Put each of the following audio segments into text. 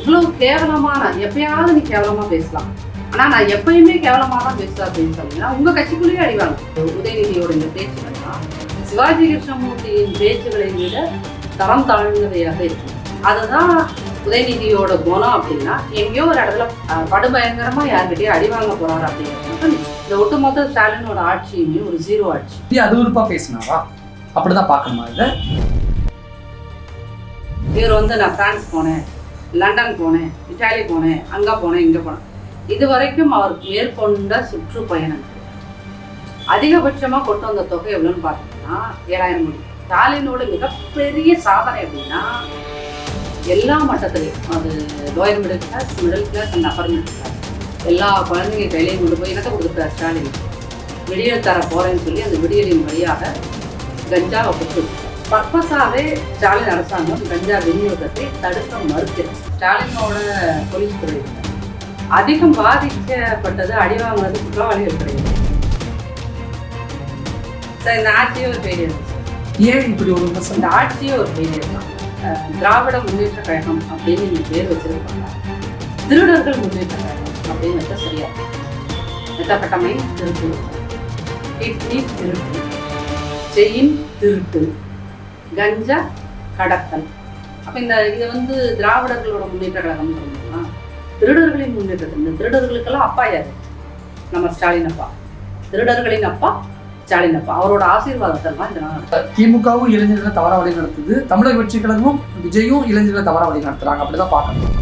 இவ்வளவு கேவலமான எப்பயாவது நீ கேவலமா பேசலாம். ஆனா நான் எப்பயுமே கேவலமா தான் பேசுறேன் அப்படின்னு சொன்னீங்கன்னா உங்க கட்சிக்குள்ளேயே அடிவாங்க உதயநிதியோட இந்த பேச்சுகள்லாம் சிவாஜி கிருஷ்ணமூர்த்தியின் பேச்சுகளை விட தரம் தாழ்ந்தவையாக இருக்கும். அதுதான் உதயநிதியோட குணம் அப்படின்னா எங்கேயோ ஒரு இடத்துல படுபயங்கரமா யார்கிட்டயும் அடி வாங்க போறாரு அப்படிங்கிறது இந்த ஒட்டுமொத்த ஸ்டாலினோட ஆட்சியுமே ஒரு ஜீரோ ஆட்சி. இது அதுவிருப்பா பேசினாரா அப்படிதான் பார்க்கணுமா இதை? இவர் வந்து நான் பிரான்ஸ் போனேன். லண்டன் போனேன் இட்டாலி போனேன் அங்கே போனேன் இங்கே போனேன். இது வரைக்கும் அவர் மேற்கொண்ட சுற்றுப்பயணம் அதிகபட்சமாக கொண்டு வந்த தொகை எவ்வளோன்னு பார்த்தீங்கன்னா ஏழாயிரம் கோடி. ஸ்டாலினோட மிகப்பெரிய சாதனை அப்படின்னா எல்லா மட்டத்திலையும். அது lower middle class middle class and upper middle class எல்லா குழந்தைங்க கையிலையும் கொண்டு போய் என்னத்தை கொடுத்துருக்காரு ஸ்டாலின். விடியல் தர போகிறேன்னு சொல்லி அந்த விடியலின் வழியாக கஞ்சாவை கொடுத்து பர்பஸாவே ஸ்டாலின் அரசாங்கம் கஞ்சா விநியோகத்தை தடுக்க மறுக்கிறது ஸ்டாலினோட போலீஸ் துறை. அதிகம் பாதிக்கப்பட்டது அடி வாங்கினது குற்றவாளிகள் கிடையாது சார் இந்த ஆட்சியே ஒரு ஃபெயிலியர் ஏன் இப்படி ஒரு இந்த ஆட்சியே ஒரு ஃபெயிலியர் தான் திராவிட முன்னேற்ற கழகம் அப்படின்னு நீங்க பேர் வச்சிருப்பாங்க. திருடர்கள் முன்னேற்ற கழகம் அப்படின்னு வச்சா சரியா. மெத்தப்பட்டமை திருட்டு. கிட்னி திருட்டு. செயின் திருட்டு. கஞ்சா கடத்தல். அப்போ இந்த இது வந்து திராவிடர்களோட முன்னேற்ற கழகம் சொல்லணும்னா திருடர்களின் முன்னேற்றத்தில் இந்த திருடர்களுக்கெல்லாம் அப்பா யார்? நம்ம ஸ்டாலின் அப்பா. திருடர்களின் அப்பா ஸ்டாலின் அப்பா. அவரோட ஆசீர்வாதத்தை தான் திமுகவும் இளைஞர்களை தவற வழி நடத்துது. தமிழக வெற்றி கழகமும் விஜயும் இளைஞர்களை தவற வழி நடத்துறாங்க. அப்படிதான் பார்க்கணும்.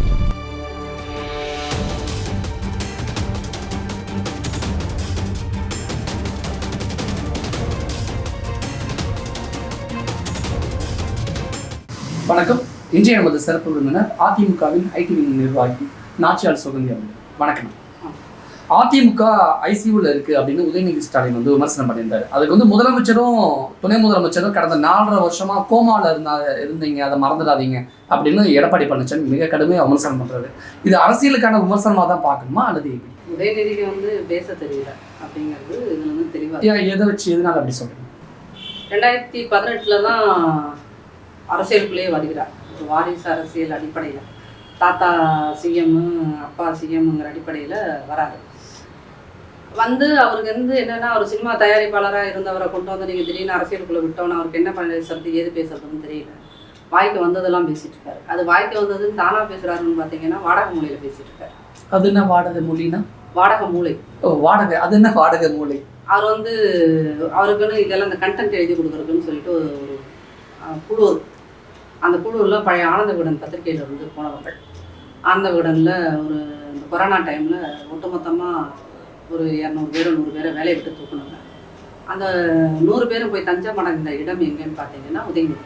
வணக்கம். இன்றைய நமது சிறப்பு விருந்தினர் அதிமுகவின் ஐடி விங் நிர்வாகி நாச்சியால் சுகந்தி அவர்கள். வணக்கம். அதிமுக ஐசியூல இருக்கு அப்படின்னு உதயநிதி ஸ்டாலின் வந்து விமர்சனம் பண்ணியிருந்தாரு. அதுக்கு வந்து முதலமைச்சரும் துணை முதலமைச்சரும் கடந்த நாலரை வருஷமா கோமால இருந்தா இருந்தீங்க. அதை மறந்துடாதீங்க அப்படின்னு எடப்பாடி பழனிசாமி மிக கடுமையா விமர்சனம் பண்றாரு. இது அரசியலுக்கான விமர்சனமா தான் பார்க்கணுமா? அல்லது எப்படி? உதயநிதிக்கு வந்து பேச தெரியல அப்படிங்கிறது இதுல வந்து தெளிவா ஏன் எதை வச்சு எதனால அப்படி சொல்றீங்க? ரெண்டாயிரத்தி பதினெட்டுல தான் அரசியலுக்குள்ளேயே வருகிறார். ஒரு வாரிசு அரசியல் அடிப்படையில். தாத்தா சிஎம் அப்பா சிஎம்ங்கிற அடிப்படையில் வராரு. வந்து அவருக்கு வந்து என்னன்னா ஒரு சினிமா தயாரிப்பாளராக இருந்தவரை கொண்டு வந்து நீங்கள் திடீர்னு அரசியலுக்குள்ளே விட்டோன்னு அவருக்கு என்ன பேசுறது ஏது பேசுறதுன்னு தெரியல. வாய்க்கு வந்ததெல்லாம் பேசிட்டு இருக்காரு. அது வாய்க்கு வந்ததுன்னு தானா பேசுறாருன்னு பார்த்தீங்கன்னா வாடகை மூலையில் பேசிட்டு இருக்காரு. அது என்ன வாடகை மொழினா வாடகை மூலை. ஓ வாடகை. அது என்ன வாடகை மூலை? அவர் வந்து அவருக்குன்னு இதெல்லாம் இந்த கண்டென்ட் எழுதி கொடுக்குறதுன்னு சொல்லிட்டு ஒரு குழு. அந்த குழுவில் பழைய ஆனந்த விகடன் பத்திரிகையில் இருந்து போனவர்கள். ஆனந்த விகடனில் ஒரு இந்த கொரோனா டைமில் ஒட்டுமொத்தமாக ஒரு இரநூறு பேர் நூறு பேரை வேலையை விட்டு தூக்குனாங்க. அந்த நூறு பேரும் போய் தஞ்சம் அடைந்த இடம் எங்கேன்னு பார்த்தீங்கன்னா உதயநிதி.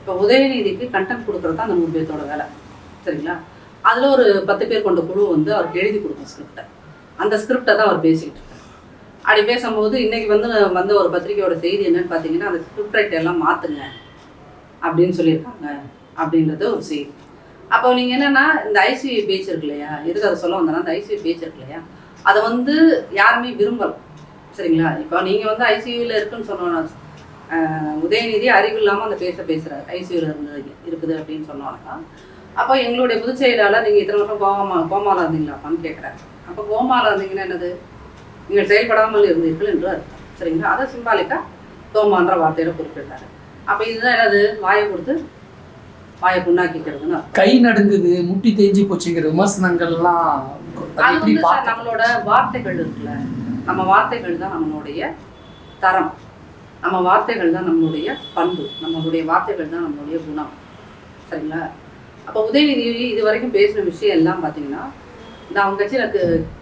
இப்போ உதயநிதிக்கு கண்டென்ட் கொடுக்குறது தான் அந்த நூறு பேர்த்தோட வேலை. சரிங்களா? அதில் ஒரு பத்து பேர் கொண்ட குழு வந்து அவருக்கு எழுதி கொடுக்கும் ஸ்கிரிப்டை அந்த ஸ்கிரிப்டை தான் அவர் பேசிக்கிட்டு அப்படி பேசும்போது இன்றைக்கி வந்து வந்த ஒரு பத்திரிக்கையோட செய்தி என்னன்னு பார்த்தீங்கன்னா அந்த ஸ்கிரிப்ட் ரைட்டை எல்லாம் மாற்றுங்க அப்படின்னு சொல்லியிருக்காங்க அப்படின்றது ஒரு செய்தி. அப்போ நீங்கள் என்னென்னா இந்த ஐசியூ பேச்சு இருக்கு இல்லையா? எதுக்கு அதை சொல்ல வந்தேன்னா இந்த ஐசியூ பேச்சு இருக்கு இல்லையா? அதை வந்து யாருமே விரும்பலை. சரிங்களா? இப்போ நீங்கள் வந்து ஐசியூவில் இருக்குன்னு சொன்னோன்னா உதயநிதி அறிவு இல்லாமல் அந்த பேச பேசுகிறார் ஐசியூவில் இருந்தது இருக்குது அப்படின்னு சொன்னோன்னா அப்போ எங்களுடைய பொதுச் செயலாளர் நீங்கள் இத்தனை வருஷம் கோமா கோமாவில் இருந்தீங்களாப்பான்னு கேட்குறாரு அப்போ கோமாவில் இருந்தீங்கன்னா என்னது? நீங்கள் செயல்படாமல் இருந்தீர்கள் என்று அர்த்தம். சரிங்களா? அதை சிம்பாலிக்காக கோமான்ற வார்த்தையில குறிப்பிட்டாரு. அப்போ இதுதான் என்னது? வாயை கொடுத்து வாயை புண்ணாக்கிக்கிறதுன்னு அர்த்தம். கை நடுங்குது முட்டி தேஞ்சு போச்சுங்கிற விமர்சனங்கள்லாம் அது வந்து நம்மளோட வார்த்தைகள் இருக்குல்ல நம்ம வார்த்தைகள் தான் நம்மளுடைய தரம். நம்ம வார்த்தைகள் தான் நம்மளுடைய பண்பு. நம்மளுடைய வார்த்தைகள் தான் நம்மளுடைய குணம். சரிங்களா? அப்போ உதயநிதி இது வரைக்கும் பேசின விஷயம் எல்லாம் பார்த்தீங்கன்னா இந்த அவங்க கட்சியில்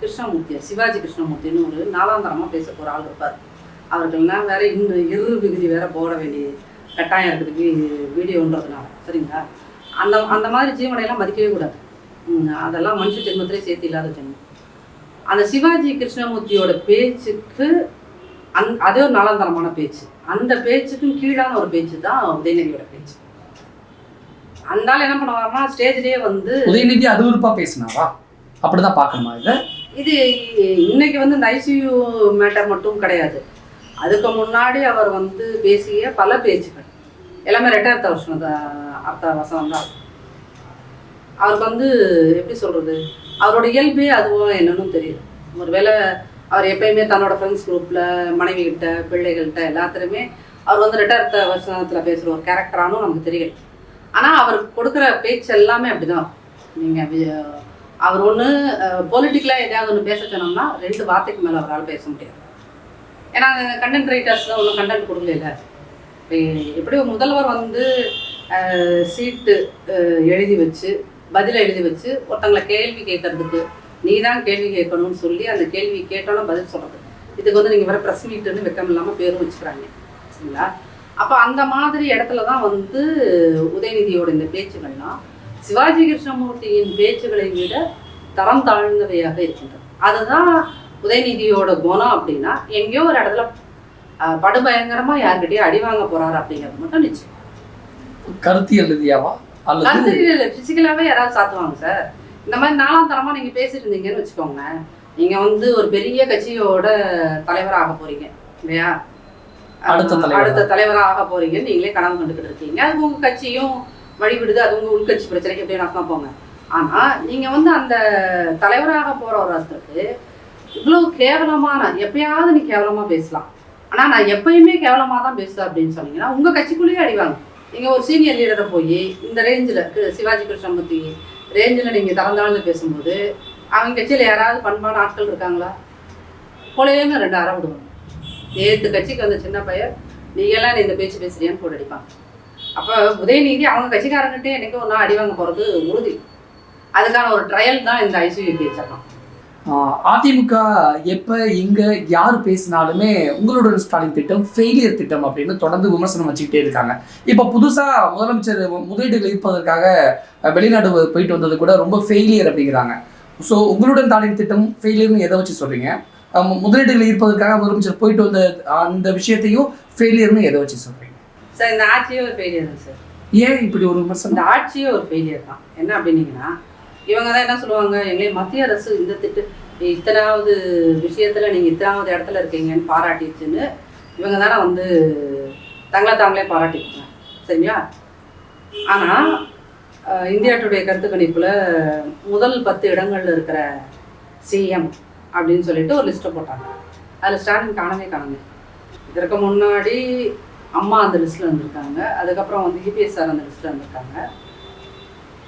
கிருஷ்ணமூர்த்தி சிவாஜி கிருஷ்ணமூர்த்தின்னு ஒரு நாலாந்தரமாக பேச போகிற ஆள் இருப்பார். அவர்கள்லாம் வேற இன்னும் இரு விகுதி வேற போட வேண்டிய கட்டாயம் இருக்குது வீடியோன்றதுனால. சரிங்களா? அந்த அந்த மாதிரி ஜீவனையெல்லாம் மதிக்கவே கூடாது. அதெல்லாம் மனுஷ ஜென்மத்திலே சேர்த்து இல்லாத ஜென்மம். அந்த சிவாஜி கிருஷ்ணமூர்த்தியோட பேச்சுக்கு அந் அதே ஒரு நாலாந்தரமான பேச்சு. அந்த பேச்சுக்கும் கீழான ஒரு பேச்சு தான் உதயநிதியோட பேச்சு. அந்த ஆள் என்ன பண்ணுவாருன்னா ஸ்டேஜ்லேயே வந்து உதயநிதி அதுவிருப்பா பேசினாரா? அப்படிதான் பார்க்கணுமா இதை? இது இன்னைக்கு வந்து இந்த ஐசியூ மேட்டர் மட்டும் கிடையாது. அதுக்கு முன்னாடி அவர் வந்து பேசிய பல பேச்சுகள். எல்லாமே ரெட்டார்த்த வருஷம் தான் அர்த்த வசம் தான். அவருக்கு வந்து எப்படி சொல்கிறது அவரோட இயல்பே அதுவோ என்னன்னு தெரியல. ஒருவேளை அவர் எப்பயுமே தன்னோட ஃப்ரெண்ட்ஸ் குரூப்பில் மனைவிகிட்ட பிள்ளைகள்கிட்ட எல்லாத்துலேயுமே அவர் வந்து ரெட்டார்த்த வருஷத்தில் பேசுகிற ஒரு கேரக்டரானும் நமக்கு தெரியல. ஆனால் அவர் கொடுக்குற பேச்சு எல்லாமே அப்படிதான். நீங்கள் அவர் ஒன்று பொலிட்டிக்கலாக எதையாவது ஒன்று பேச சொன்னோம்னா ரெண்டு வார்த்தைக்கு மேலே அவரால் பேச முடியாது. ஏன்னா கண்டென்ட் ரைட்டர்ஸ் தான் ஒன்றும் கண்டென்ட் கொடுக்கல இப்போ எப்படி முதல்வர் வந்து சீட்டு எழுதி வச்சு பதில் எழுதி வச்சு ஒருத்தங்களை கேள்வி கேட்கறதுக்கு நீ தான் கேள்வி கேட்கணும்னு சொல்லி அந்த கேள்வி கேட்டாலும் பதில் சொல்கிறது இதுக்கு வந்து நீங்கள் வர ப்ரெஸ் மீட்டுன்னு வெக்கம் இல்லாமல் பேரும் வச்சுக்கிறாங்க. சரிங்களா? அப்போ அந்த மாதிரி இடத்துல தான் வந்து உதயநிதியோட இந்த பேச்சுகள்லாம் சிவாஜி கிருஷ்ணமூர்த்தியின் பேச்சுகளை விட தரம் தாழ்ந்தவையாக இருக்கின்றது. அதுதான் உதயநிதியோட குணம் அப்படின்னா எங்கேயோ ஒரு இடத்துல அஹ், படுபயங்கரமா யார்கிட்டயும் அடி வாங்க போறாரு அப்படிங்கிறது மட்டும் நிச்சயம். கருத்தியல் ரீதியாவா அல்லது கருத்து பிசிக்கலாவே யாராவது சாத்துவாங்க சார்? இந்த மாதிரி நாலாம் தரமா நீங்க பேசிட்டு இருந்தீங்கன்னு வச்சுக்கோங்க நீங்க வந்து ஒரு பெரிய கட்சியோட தலைவராக ஆக போறீங்க இல்லையா? அடுத்த. அடுத்த தலைவராக ஆக போறீங்கன்னு நீங்களே கனவு கண்டுக்கிட்டு இருக்கீங்க. அது உங்க கட்சியும் வழிவிடுது அது உங்க உள்கட்சி பிரச்சனைக்கு எப்படி நடத்தா போங்க. ஆனா நீங்க வந்து அந்த தலைவராக போற ஒரு இவ்வளோ கேவலமாக கேவலமான எப்பயாவது நீ கேவலமாக பேசலாம். ஆனால் நான் எப்பயுமே கேவலமாக தான் பேசுவேன் அப்படின்னு சொன்னீங்கன்னா உங்கள் கட்சிக்குள்ளேயே அடிவாங்க நீங்கள் ஒரு சீனியர் லீடரை போய் இந்த ரேஞ்சில் சிவாஜி கிருஷ்ணமூர்த்தி ரேஞ்சில் நீங்கள் திறந்தாழ்ந்து பேசும்போது அவங்க கட்சியில் யாராவது பண்பான ஆட்கள் இருக்காங்களா? கொலையேன்னு ரெண்டு அறை விடுவாங்க. நேற்று கட்சிக்கு வந்த சின்ன பையன் நீங்கெல்லாம் நீ இந்த பேச்சு பேசுறியான்னு போட்டு அடிப்பாங்க அப்போ உதயநிதி அவங்க கட்சிக்காரங்கிட்டே எனக்கு ஒன்றா அடிவாங்க போகிறது உறுதி. அதுக்கான ஒரு ட்ரையல் தான் இந்த ஐசியூ பேச்செல்லாம் அதிமுக எப்ப இங்க யார் பேசினாலுமே உங்களுடன் ஸ்டாலின் திட்டம் ஃபெயிலியர் திட்டம் அப்படின்னு தொடர்ந்து விமர்சனம் வச்சுக்கிட்டே இருக்காங்க. இப்ப புதுசா முதலமைச்சர் முதலீடுகள் ஈர்ப்பதற்காக அஹ், வெளிநாடு போயிட்டு வந்தது கூட ரொம்ப ஃபெயிலியர் அப்படிங்கிறாங்க. ஸோ உங்களுடன் ஸ்டாலின் திட்டம் ஃபெயிலியர்னு எதை வச்சு சொல்றீங்க? அஹ், முதலீடுகள் ஈர்ப்பதற்காக முதலமைச்சர் போயிட்டு வந்த அந்த விஷயத்தையும் ஃபெயிலியர்னு எதை வச்சு சொல்றீங்க? சார் இந்த ஆட்சியே ஒரு ஃபெயிலியர் தான் சார். ஏன் இப்படி ஒரு விமர்சனம்? இந்த ஆட்சியே ஒரு ஃபெயிலியர் தான். என்ன அப்படின்னீங்கன்னா இவங்க தான் என்ன சொல்லுவாங்க? எங்களை மத்திய அரசு இந்த திட்டம் இத்தனாவது விஷயத்தில் நீங்கள் இத்தனாவது இடத்துல இருக்கீங்கன்னு பாராட்டிச்சுன்னு இவங்க தானே வந்து தங்களை தாங்களே பாராட்டிப்பாங்க சரிங்களா? ஆனால் இந்தியா டுடே கருத்து கணிப்பில் முதல் பத்து இடங்கள்ல இருக்கிற சிஎம் அப்படின்னு சொல்லிட்டு ஒரு லிஸ்ட்டை போட்டாங்க. அதில் ஸ்டாலின் காணவே காணுங்க இதற்கு முன்னாடி அம்மா அந்த லிஸ்ட்டில் வந்திருக்காங்க. அதுக்கப்புறம் வந்து இபிஎஸ் சார் அந்த லிஸ்ட்டில் வந்திருக்காங்க.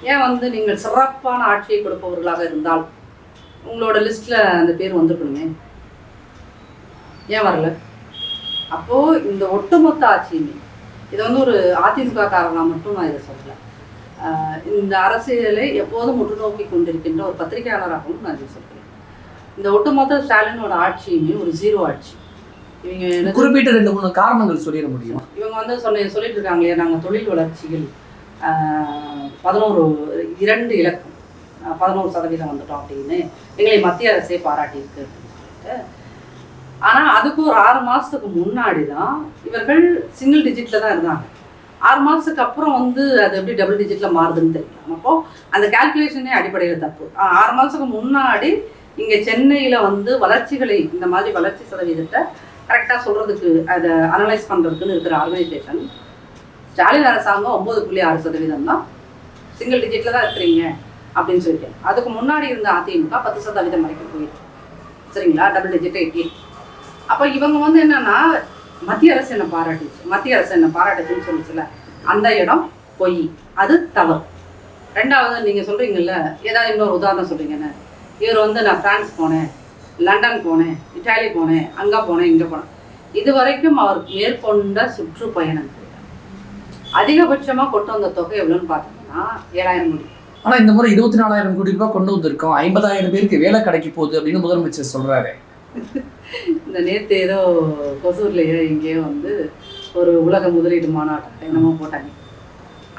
ஏன் வந்து நீங்கள் சிறப்பான ஆட்சியை கொடுப்பவர்களாக இருந்தால் உங்களோட லிஸ்ட்டில் அந்த பேர் வந்திருக்கணுமே? ஏன் வரல? அப்போது இந்த ஒட்டுமொத்த ஆட்சியுமே இது வந்து ஒரு அதிமுக காரணம் மட்டும் நான் இதை சொல்லலை. இந்த அரசியலை எப்போதும் உற்றுநோக்கி கொண்டிருக்கின்ற ஒரு பத்திரிகையாளராகவும் நான் இதை சொல்கிறேன் இந்த ஒட்டுமொத்த ஸ்டாலினோட ஆட்சியுமே ஒரு ஜீரோ ஆட்சி. இவங்க குறிப்பிட்ட ரெண்டு மூணு காரணங்கள் சொல்லிட முடியுமா? இவங்க வந்து சொன்ன சொல்லிட்டு இருக்காங்க இல்லையா நாங்கள் தொழில் வளர்ச்சியில் ஆஹ், பதினோரு இரண்டு இலக்கம். பதினோரு சதவீதம் வந்துட்டோம் அப்படின்னு எங்களை மத்திய அரசே பாராட்டியிருக்கு ஆனால் அதுக்கு ஒரு ஆறு மாதத்துக்கு முன்னாடி தான் இவர்கள் சிங்கிள் டிஜிட்டில் தான் இருந்தாங்க. ஆறு மாதத்துக்கு அப்புறம் வந்து அது எப்படி டபுள் டிஜிட்டில் மாறுதுன்னு தெரியும் அப்போ அந்த கால்குலேஷனே அடிப்படையில் தப்பு. ஆறு மாதத்துக்கு முன்னாடி இங்கே சென்னையில் வந்து வளர்ச்சிகளை இந்த மாதிரி வளர்ச்சி சதவீதத்தை கரெக்டாக சொல்கிறதுக்கு அதை அனலைஸ் பண்ணுறதுக்குன்னு இருக்கிற ஆர்கனைசேஷன் ஸ்டாலின் அரசாங்கம் ஒம்பது புள்ளி ஆறு சதவீதம் தான். சிங்கிள் டிஜிட்டில் தான் இருக்கிறீங்க அப்படின்னு சொல்லிட்டு அதுக்கு முன்னாடி இருந்த அதிமுக பத்து சதவீதம் வரைக்கும் போயிருக்கு சரிங்களா? டபுள் டிஜிட் எட்டி அப்போ இவங்க வந்து என்னன்னா மத்திய அரசு என்ன பாராட்டுச்சு. மத்திய அரசு என்ன பாராட்டுச்சுன்னு சொல்லிச்சுல. அந்த இடம் பொய். அது தவறு. ரெண்டாவது நீங்கள் சொல்கிறீங்கல்ல ஏதாவது இன்னொரு உதாரணம் சொல்கிறீங்கன்னு இவர் வந்து நான் பிரான்ஸ் போனேன் லண்டன் போனேன் இட்டாலி போனேன் அங்கே போனேன் இங்கே போனேன். இது வரைக்கும் அவர் மேற்கொண்ட சுற்றுப்பயணங்கள். அதிகபட்சமாக கொண்டு வந்த தொகை எவ்வளோன்னு பார்த்தீங்கன்னா ஏழாயிரம் கோடி. ஆனா இந்த முறை இருபத்தி நாலாயிரம் கோடி ரூபாய் கொண்டு வந்திருக்கோம். ஐம்பதாயிரம் பேருக்கு வேலை கிடைக்க போகுது அப்படின்னு முதலமைச்சர் சொல்றாரு. இந்த நேற்று ஏதோ கொசூர்லேயோ எங்கேயோ வந்து ஒரு உலக முதலீடு மாநாட்டம் என்னமோ போட்டாங்க.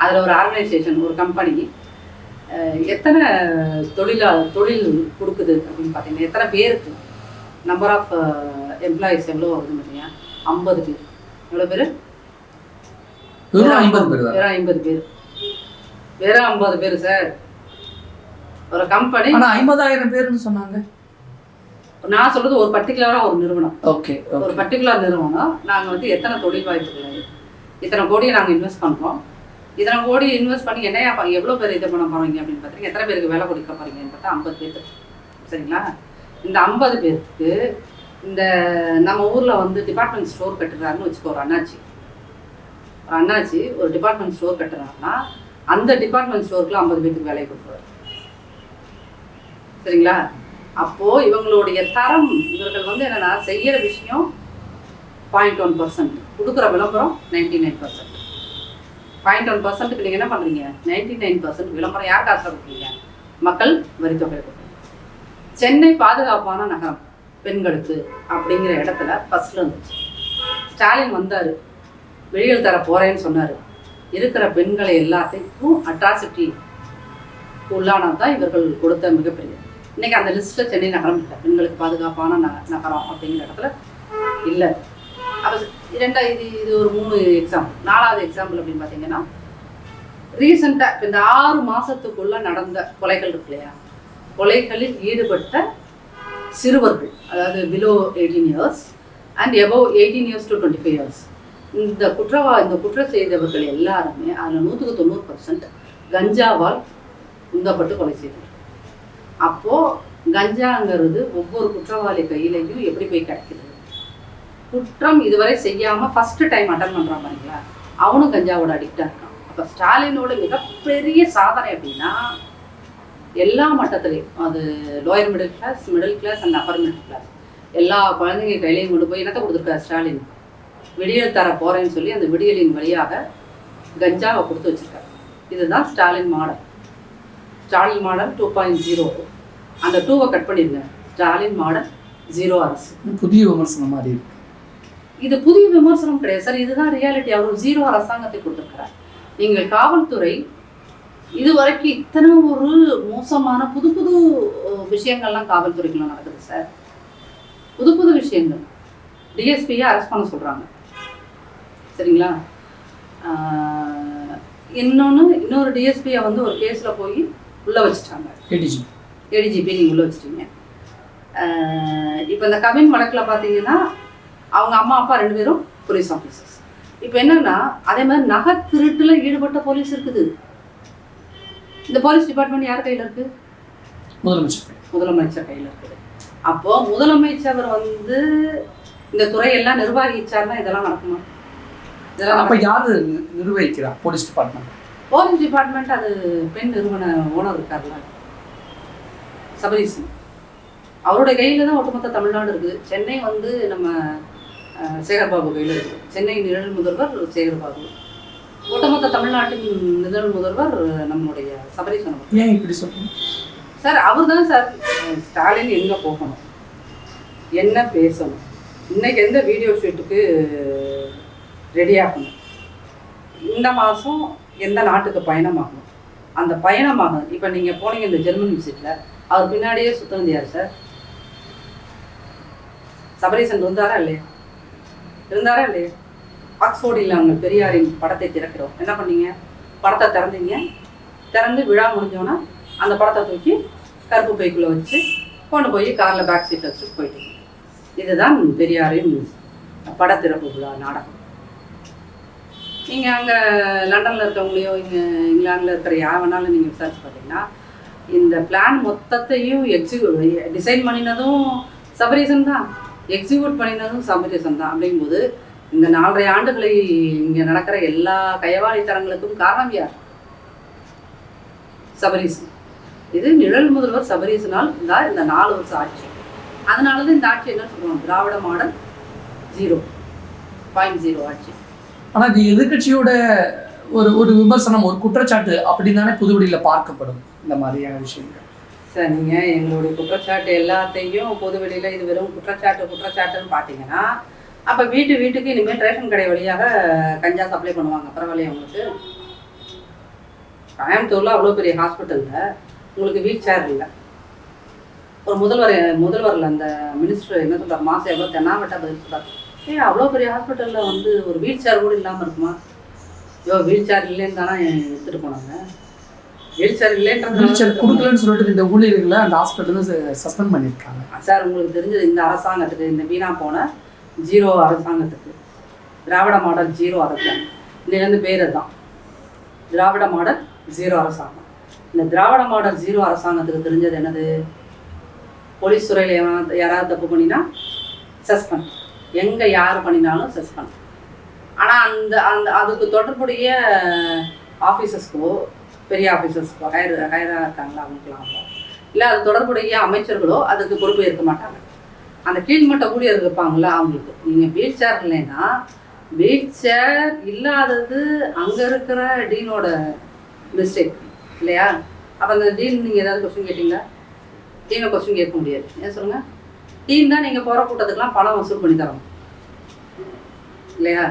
அதில் ஒரு ஆர்கனைசேஷன் ஒரு கம்பெனி எத்தனை தொழிலா தொழில் கொடுக்குது அப்படின்னு பார்த்தீங்கன்னா எத்தனை பேருக்கு நம்பர் ஆஃப் எம்ப்ளாயிஸ் எவ்வளோ வருது பார்த்தீங்கன்னா ஐம்பது பேர். எவ்வளோ பேர்? வெறும் ஐம்பது பேர் வெறும் ஐம்பது பேர். வெறும் ஐம்பது பேர் சார் ஒரு கம்பெனி ஆனா ஐம்பதாயிரம் பேர்னு சொன்னாங்க. நான் சொல்றது ஒரு பர்டிகுலராக ஒரு நிறுவனம். ஓகே ஒரு பர்டிகுலர் நிறுவனம். நாங்கள் வந்து எத்தனை தொழில் வாய்ப்புகள் இத்தனை கோடியை நாங்கள் இன்வெஸ்ட் பண்ணுறோம் இத்தனை கோடி இன்வெஸ்ட் பண்ணி என்னையா எவ்வளோ பேர் இது பண்ண போறீங்க அப்படின்னு பார்த்தீங்கன்னா எத்தனை பேருக்கு வேலை கொடுக்க போறீங்கன்னு பார்த்தா ஐம்பது பேருக்கு சரிங்களா? இந்த ஐம்பது பேருக்கு இந்த நம்ம ஊரில் வந்து டிபார்ட்மெண்ட் ஸ்டோர் கட்டுறாருன்னு வச்சுக்கோ ஒரு அண்ணாச்சி. அண்ணாச்சி ஒரு டிபார்ட்மெண்ட் ஸ்டோர் கட்டுறாருன்னா அந்த டிபார்ட்மெண்ட் ஸ்டோருக்கு ஐம்பது பேருக்கு வேலை கொடுக்குறாரு சரிங்களா? அப்போது இவங்களுடைய தரம் இவர்கள் வந்து என்னென்னா செய்கிற விஷயம் பாயிண்ட் ஒன் பர்சன்ட் கொடுக்குற விளம்பரம் ninety nine percent point one பர்சன்ட்டுக்கு நீங்கள் என்ன பண்ணுறீங்க நைன்டி நைன் பர்சன்ட் விளம்பரம் யார் காசு கொடுக்குறீங்க? மக்கள் வரி தொகை கொடுக்குறீங்க. சென்னை பாதுகாப்பான நகரம் பெண்களுக்கு அப்படிங்கிற இடத்துல ஃபஸ்ட்டில் இருந்துச்சு ஸ்டாலின் வந்தார். வெளியில் தர போகிறேன்னு சொன்னார். இருக்கிற பெண்களை எல்லாத்தையும் அட்ராசிட்டி உள்ளானது தான் இவர்கள் கொடுத்த மிகப்பெரிய. இன்றைக்கி அந்த லிஸ்ட்டில் சென்னை நகரம் இல்லை பெண்களுக்கு பாதுகாப்பான ந நகரம் அப்படிங்கிற இடத்துல இல்லை. அப்போ இரண்டா இது இது ஒரு மூணு எக்ஸாம்பிள் நாலாவது எக்ஸாம்பிள் அப்படின்னு பார்த்தீங்கன்னா ரீசெண்டாக இப்போ இந்த ஆறு மாதத்துக்குள்ளே நடந்த கொலைகள் இருக்கு இல்லையா? கொலைகளில் ஈடுபட்ட சிறுவர்கள் அதாவது below eighteen years and above eighteen years to twenty five years இந்த குற்றவா இந்த குற்றம் செய்தவர்கள் எல்லாருமே அதில் நூற்றுக்கு தொண்ணூறு பர்சன்ட் கஞ்சாவால் உந்தப்பட்டு கொலை செய்தார் அப்போது கஞ்சாங்கிறது ஒவ்வொரு குற்றவாளி கையிலையும் எப்படி போய் கிடைக்கிறது குற்றம் இதுவரை செய்யாமல் ஃபஸ்ட்டு டைம் அட்டன் பண்ணுறான் பாருங்களா அவனும் கஞ்சாவோட அடிக்டாக இருக்கான். அப்போ ஸ்டாலினோட மிகப்பெரிய சாதனை அப்படின்னா எல்லா மட்டத்துலேயும் அது lower middle class middle class and upper middle class எல்லா குழந்தைங்க கையிலையும் கொண்டு போய் என்னத்தை கொடுத்துருக்காரு ஸ்டாலின்? விடியல் தர போகிறேன்னு சொல்லி அந்த விடியலின் வழியாக கஞ்சாவை கொடுத்து வச்சிருக்காரு. இதுதான் Stalin model. Stalin model two point zero. அந்த டூவை கட் பண்ணிடுங்க. ஸ்டாலின் மாடல் ஜீரோ அரசு. புதிய விமர்சனம் மாதிரி இருக்கு. இது புதிய விமர்சனம் கிடையாது. சார் இதுதான் ரியாலிட்டி அவர் ஜீரோ அரசாங்கத்தை கொடுத்துருக்கிறார். நீங்கள் காவல்துறை இதுவரைக்கும் இத்தனை ஒரு மோசமான புது புது விஷயங்கள்லாம் காவல்துறைக்குள்ள நடக்குது சார். புது புது விஷயங்கள். டிஎஸ்பியை அரெஸ்ட் பண்ண சொல்கிறாங்க சரிங்களா? இன்னொன்று இன்னொரு டிஎஸ்பியை வந்து ஒரு கேஸில் போய் உள்ளே வச்சுட்டாங்க. ஏடிஜி ஏடிஜிபி நீங்கள் உள்ள வச்சிட்டீங்க. இப்போ இந்த கவின் வழக்கில் பார்த்தீங்கன்னா அவங்க அம்மா அப்பா ரெண்டு பேரும் போலீஸ் ஆஃபீஸர்ஸ் இப்போ என்னன்னா அதே மாதிரி நகை திருட்டுல ஈடுபட்ட போலீஸ் இருக்குது. இந்த போலீஸ் டிபார்ட்மெண்ட் யார் கையில் இருக்கு? முதலமைச்சர். முதலமைச்சர் கையில் இருக்குது. அப்போ முதலமைச்சர் வந்து இந்த துறையெல்லாம் நிர்வகிச்சாருன்னா இதெல்லாம் நடக்குமா? அப்ப யாரு நிர்வகிக்கிறா? போலீஸ் டிபார்ட்மெண்ட் போலீஸ் டிபார்ட்மெண்ட் அது பெண் நிறுவன ஓனர் இருக்கார்ல. சபரீசன். அவருடைய கையில் தான் ஒட்டுமொத்த தமிழ்நாடு இருக்குது. சென்னை வந்து நம்ம சேகர்பாபு கையில் இருக்குது சென்னை நிழல் முதல்வர் சேகர்பாபு. ஒட்டுமொத்த தமிழ்நாட்டின் நிழல் முதல்வர் நம்மளுடைய சபரீசன். ஏன் இப்படி சொல்றீங்க? சார் அவர் தான் சார் ஸ்டாலின் எங்கே போகணும்? என்ன பேசணும்? இன்னைக்கு எந்த வீடியோ ஷூட்டுக்கு ரெடி ஆகணும். இந்த மாதம் எந்த நாட்டுக்கு பயணமாகணும்? அந்த பயணமாக இப்போ நீங்கள் போனீங்க இந்த ஜெர்மன் விசிட்டில் அவர் பின்னாடியே சுத்தம் யார் சார். சபரீசன் இருந்தாரா இல்லையா? இருந்தாரா இல்லையா? ஆக்ஸ்போர்டில் அவங்க பெரியாரின் படத்தை திறக்கிறோம். என்ன பண்ணீங்க? படத்தை திறந்தீங்க. திறந்து விழா முடிஞ்சோன்னா அந்த படத்தை தூக்கி கருப்பு பைக்குள்ளே வச்சு கொண்டு போய் காரில் பேக் சீட்டில் வச்சுட்டு போயிட்டீங்க. இதுதான் பெரியாரின் படத்திறப்பு விழா நாடகம். நீங்கள் அங்கே லண்டனில் இருக்கவங்களையோ இங்கே இங்கிலாந்தில் இருக்கிற யார் வேணாலும் நீங்கள் விசாரிச்சு பார்த்தீங்கன்னா இந்த பிளான் மொத்தத்தையும் எக்ஸிக்யூ டிசைன் பண்ணினதும் சபரீசன் தான். எக்ஸிக்யூட் பண்ணினதும் சபரீசன் தான். அப்படிங்கும்போது இந்த நாலரை ஆண்டுகளை இங்கே நடக்கிற எல்லா கையவாளித்தனங்களுக்கும் காரணம் யார்? சபரீசன் இது நிழல் முதல்வர் சபரீசனால் தான் இந்த நாலு வருஷம் ஆட்சி அதனால தான் இந்த ஆட்சி என்ன சொல்லுவாங்க Dravida model zero point zero ஆட்சி ஆனால் இது எதிர்க்கட்சியோட ஒரு ஒரு விமர்சனம் ஒரு குற்றச்சாட்டு அப்படின்னு தானே புதுவெளியில் பார்க்கப்படும் இந்த மாதிரியான விஷயங்கள். சார் நீங்கள் எங்களுடைய குற்றச்சாட்டு எல்லாத்தையும் பொதுவெளியில் இது வெறும் குற்றச்சாட்டு குற்றச்சாட்டுன்னு பார்த்தீங்கன்னா அப்போ வீட்டு வீட்டுக்கு இனிமேல் ரேஷன் கடை வழியாக கஞ்சா சப்ளை பண்ணுவாங்க. பரவாயில்லையா உங்களுக்கு? கோயம்புத்தூரில் அவ்வளோ பெரிய ஹாஸ்பிட்டலில் உங்களுக்கு வீல் சேர் இல்லை. ஒரு முதல்வர் முதல்வரில் அந்த மினிஸ்டர் என்ன சொல்கிறார் மாதம் எவ்வளோ தென்னாவட்டா பதில் சொல்கிறார் ஏ அவ்வளோ பெரிய ஹாஸ்பிட்டலில் வந்து ஒரு வீல் சேர் கூட இல்லாமல் இருக்குமா? ஐயோ வீல் சேர் இல்லைன்னு தானே எடுத்துகிட்டு போனாங்க. வீல் சேர் இல்லைன்றது வீல்சேர் கொடுக்கலன்னு சொல்லிட்டு இந்த ஊழியர்களை அந்த ஹாஸ்பிட்டல் சஸ்பெண்ட் பண்ணியிருக்காங்க. சார் உங்களுக்கு தெரிஞ்சது இந்த அரசாங்கத்துக்கு இந்த வீணா போன ஜீரோ அரசாங்கத்துக்கு. திராவிட மாடல் ஜீரோ அரசாங்கம். இதுலேருந்து பேர் தான் திராவிட மாடல் ஜீரோ அரசாங்கம். இந்த திராவிட மாடல் ஜீரோ அரசாங்கத்துக்கு தெரிஞ்சது என்னது? போலீஸ் துறையில் யாராவது தப்பு பண்ணினா சஸ்பெண்ட் எங்கே யார் பண்ணினாலும் சஸ்பெண்ட் ஆனால் அந்த அந்த அதுக்கு தொடர்புடைய ஆஃபீஸர்ஸ்க்கோ பெரிய ஆஃபீஸர்ஸ்க்கோ ஹையர் ஹையராக இருக்காங்களா அவங்களுக்குலாம் இல்லை அது தொடர்புடைய அமைச்சர்களோ அதுக்கு பொறுப்பு இருக்க மாட்டாங்க. அந்த கீழ்மட்ட ஊழியர் இருப்பாங்களா அவங்களுக்கு. நீங்கள் வீல் சேர் இல்லைன்னா வீல் சேர் இல்லாதது அங்கே இருக்கிற டீனோட மிஸ்டேக் இல்லையா? அப்போ அந்த டீன் நீங்கள் ஏதாவது கொஸ்டின் கேட்டிங்களா? டீனை கொஸ்டின் கேட்க முடியாது. ஏன் சொல்லுங்கள் டீன் தான் நீங்கள் போகிற கூட்டத்துக்குலாம் பணம் வசூல் பண்ணி தரணும். இல்லையா?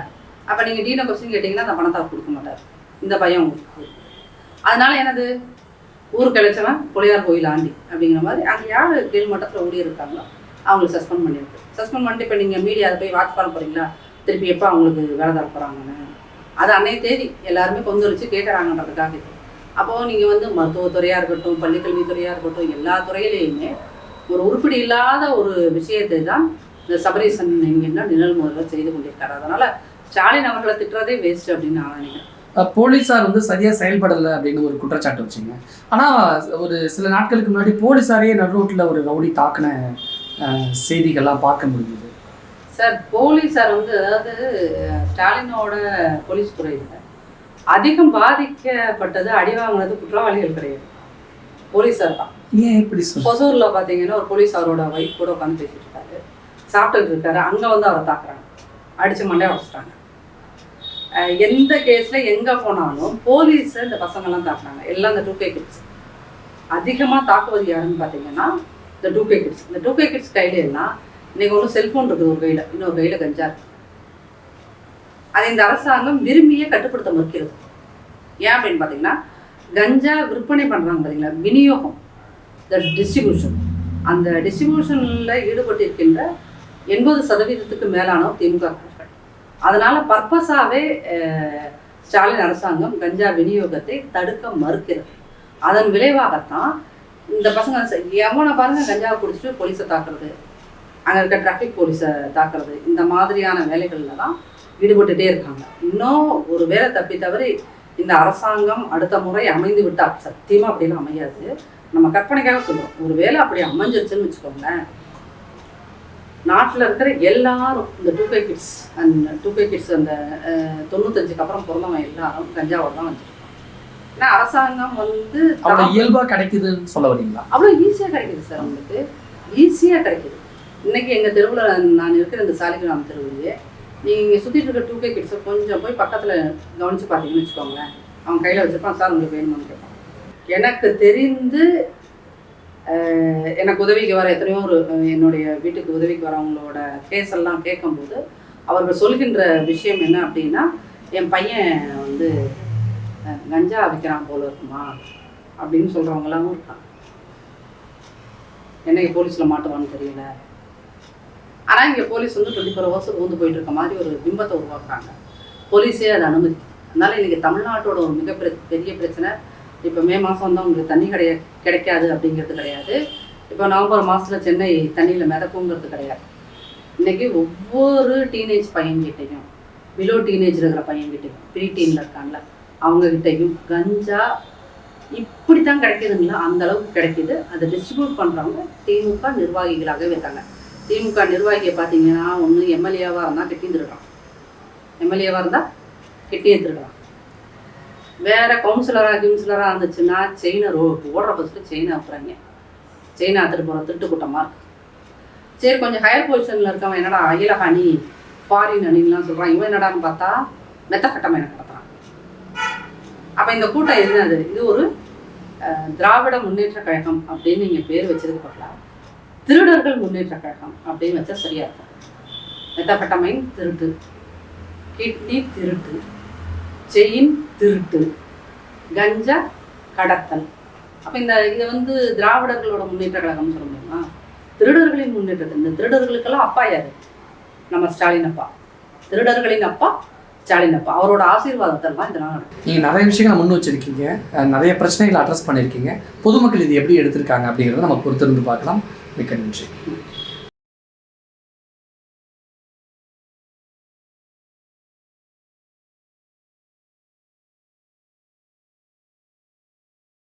அப்போ நீங்கள் டீனை கொஸ்டின் கேட்டிங்கன்னா அந்த பணத்தை கொடுக்க மாட்டார். இந்த பயம் உங்களுக்கு அதனால என்னது? ஊருக்கு கிடைச்சவன் புளியார் கோயில் ஆண்டி அப்படிங்கிற மாதிரி அங்கே யார் கீழ் மட்டத்தில் ஊழியர் இருக்காங்களோ அவங்களை சஸ்பெண்ட் பண்ணியிருக்கு சஸ்பெண்ட் பண்ணிட்டு இப்போ நீங்கள் மீடியா போய் வாட்ச் பண்ண போகிறீங்களா திருப்பி எப்போ அவங்களுக்கு வேலை தர போகிறாங்கன்னு அது அன்னைய தேதி எல்லாருமே கொந்தளிச்சு கேட்குறாங்கன்றதுக்காக அப்போது நீங்கள் வந்து மருத்துவத்துறையாக இருக்கட்டும் பள்ளிக்கல்வித்துறையாக இருக்கட்டும் எல்லா துறையிலையுமே ஒரு உருப்படி இல்லாத ஒரு விஷயத்தை தான் இந்த சபரீசன் என்கின்ற நிழல் முதல்வர் செய்து கொண்டிருக்காரு. அதனால் ஸ்டாலின் அவர்களை திட்டுறதே வேஸ்ட் அப்படின்னு நான் நினைக்கிறேன். போலீஸார் வந்து சரியாக செயல்படலை அப்படின்னு ஒரு குற்றச்சாட்டு வச்சிங்க. ஆனால் ஒரு சில நாட்களுக்கு முன்னாடி போலீஸாரையே நடுரோட்டில் ஒரு ரவுடி தாக்கின செய்திகள்லாம் பார்க்க முடியுது சார் போலீஸார் வந்து அதாவது ஸ்டாலினோட போலீஸ் துறையில் அதிகம் பாதிக்கப்பட்டது அடி வாங்கினது குற்றவாளிகள் கிடையாது. போலீஸார் தான். ஏன் இப்படி சொல்ல பொசூரில் பார்த்தீங்கன்னா ஒரு போலீஸ் அவரோட கூட உட்காந்து பேசிட்டு இருக்காரு. சாப்பிட்டுட்டு இருக்காரு. அங்கே வந்து அவரை தாக்குறாங்க. அடிச்சு மண்டே உடச்சிட்டாங்க. எந்த கேஸில் எங்கே போனாலும் போலீஸை இந்த பசங்கெல்லாம் தாக்குறாங்க. எல்லாம் இந்த டூ கே கிட்ஸ் அதிகமாக தாக்குவது யாருன்னு பார்த்தீங்கன்னா இந்த டூ கே கிட்ஸ் இந்த டூ கே கிட்ஸ் கையில எல்லாம் இன்னைக்கு ஒன்று செல்ஃபோன் இருக்குது ஒரு கையில். இன்னொரு கையில் கஞ்சா இருக்கு. அதை இந்த அரசாங்கம் விரும்பியே கட்டுப்படுத்த மறுக்கிறது. ஏன் அப்படின்னு பார்த்தீங்கன்னா கஞ்சா விற்பனை பண்ணுறாங்க பார்த்தீங்களா விநியோகம். த டிஸ்ட்ரிபியூஷன் அந்த டிஸ்ட்ரிபியூஷனில் ஈடுபட்டிருக்கின்ற எண்பது சதவீதத்துக்கு மேலானோர் திமுக அதனால் பர்பஸாகவே ஸ்டாலின் அரசாங்கம் கஞ்சா விநியோகத்தை தடுக்க மறுக்கிறது. அதன் விளைவாகத்தான் இந்த பசங்க எவனை பாருங்க கஞ்சாவை குடிச்சிட்டு போலீஸை தாக்குறது. அங்கே இருக்க டிராஃபிக் போலீஸை தாக்குறது. இந்த மாதிரியான வேலைகளில் தான் ஈடுபட்டுட்டே இருக்காங்க. இன்னும் ஒரு வேலை தப்பி தவறி இந்த அரசாங்கம் அடுத்த முறை அமைந்து விட்டால் சத்தியமாக அப்படிலாம் அமையாது. நம்ம கற்பனைக்காக சொல்றோம். ஒரு வேலை அப்படி அமைஞ்சிருச்சுன்னு வச்சுக்கோங்களேன். நாட்டில் இருக்கிற எல்லாரும் இந்த டூ கே கிட்ஸ் அந்த டூ கே கிட்ஸ் அந்த தொண்ணூத்தஞ்சுக்கு அப்புறம் பிறந்தவன் எல்லாரும் கஞ்சாவோட தான் வச்சுருக்கோம் ஏன்னா அரசாங்கம் வந்து அவ்வளோ இயல்பாக கிடைக்குதுன்னு சொல்ல வரீங்களா? அவ்வளோ ஈஸியாக கிடைக்குது சார் உங்களுக்கு. ஈஸியாக கிடைக்குது. இன்னைக்கு எங்கள் தெருவில் நான் இருக்கிற இந்த சாலிகிராம் தெருவுலையே நீங்கள் சுற்றிட்டு இருக்க டூ கே கிட்ஸை கொஞ்சம் போய் பக்கத்தில் கவனித்து பார்த்தீங்கன்னு வச்சுக்கோங்களேன். அவன் கையில் வச்சுருப்பான் சார் உங்களுக்கு வேணுமான்னு கேட்பான். எனக்கு தெரிந்து எனக்கு உதவிக்கு வர எத்தனையோ ஒரு என்னுடைய வீட்டுக்கு உதவிக்கு வரவங்களோட கேஸ் எல்லாம் கேட்கும்போது அவர்கள் சொல்கின்ற விஷயம் என்ன அப்படின்னா என் பையன் வந்து கஞ்சா விற்கிறான் போல இருக்குமா? அப்படின்னு சொல்கிறவங்களாவும் இருக்காங்க. என்னைக்கு போலீஸில் மாட்டுவான்னு தெரியல. ஆனால் இங்கே போலீஸ் வந்து டுவெண்ட்டி ஃபோர் ஹவர்ஸ் ஊந்து போயிட்டு இருக்க மாதிரி ஒரு பிம்பத்தை உருவாக்குறாங்க. போலீஸே அதை அனுமதிக்குது அதனால் இன்றைக்கி தமிழ்நாட்டோட ஒரு மிகப்பெரிய பெரிய பிரச்சனை இப்போ மே மாதம் வந்து உங்களுக்கு தண்ணி கிடையா கிடைக்காது அப்படிங்கிறது கிடையாது. இப்போ நவம்பர் மாதத்தில் சென்னை தண்ணியில் மிதக்குங்கிறது கிடையாது. இன்னைக்கு ஒவ்வொரு டீனேஜ் பையன்கிட்டையும் பிலோ டீனேஜ் இருக்கிற பையன்கிட்டையும் ப்ரீ டீனில் இருக்காங்கள அவங்கக்கிட்டையும் கஞ்சா இப்படி தான் கிடைக்குதுங்களா? அந்த அளவுக்கு கிடைக்கிது. அதை டிஸ்ட்ரிபியூட் பண்ணுறவங்க திமுக நிர்வாகிகளாகவே இருக்காங்க. திமுக நிர்வாகியை பார்த்தீங்கன்னா ஒன்று எம்எல்ஏவாக இருந்தால் கெட்டி எம்எல்ஏவாக இருந்தால் கெட்டி திருடுறான் வேற கவுன்சிலராக கவுன்சிலராக இருந்துச்சுன்னா செயினை ரோ ஓடுற பஸ்ஸில் செயினை அப்புறாங்க செயினை அத்துட்டு போகிற திருட்டு கூட்டமாக இருக்கு சரி கொஞ்சம் ஹையர் பொசிஷனில் இருக்கவன் என்னடா அகில ஹனி ஃபாரின் அணிலாம் சொல்கிறான் இவன் என்னடான்னு பார்த்தா மெத்த கட்டமை எனக்கு நடத்துகிறான் அப்போ இந்த கூட்டம் என்னது இது ஒரு திராவிட முன்னேற்ற கழகம் அப்படின்னு நீங்கள் பேர் வச்சதுக்கு பதிலாக திருடர்கள் முன்னேற்ற கழகம் அப்படின்னு வச்சா சரியா இருக்கும். மெத்தப்பட்டமைன் திருட்டு. கிட்னி திருட்டு. செயின் திருட்டு. கஞ்சா கடத்தல். அப்போ இந்த இதை வந்து திராவிடர்களோட முன்னேற்ற கழகம்னு சொல்ல முடியுமா? திருடர்களின் முன்னேற்றத்தை. இந்த திருடர்களுக்கெல்லாம் அப்பா யார்? நம்ம ஸ்டாலின் அப்பா. திருடர்களின் அப்பா ஸ்டாலின் அப்பா. அவரோட ஆசீர்வாதத்தெல்லாம் இதெல்லாம் நடக்கும் நீங்கள் நிறைய விஷயங்களை முன் வச்சிருக்கீங்க. நிறைய பிரச்சனைகளை அட்ரஸ் பண்ணியிருக்கீங்க பொதுமக்கள் இது எப்படி எடுத்திருக்காங்க அப்படிங்கிறத நம்ம பொறுத்திருந்து பார்க்கலாம். மிக்க நன்றி.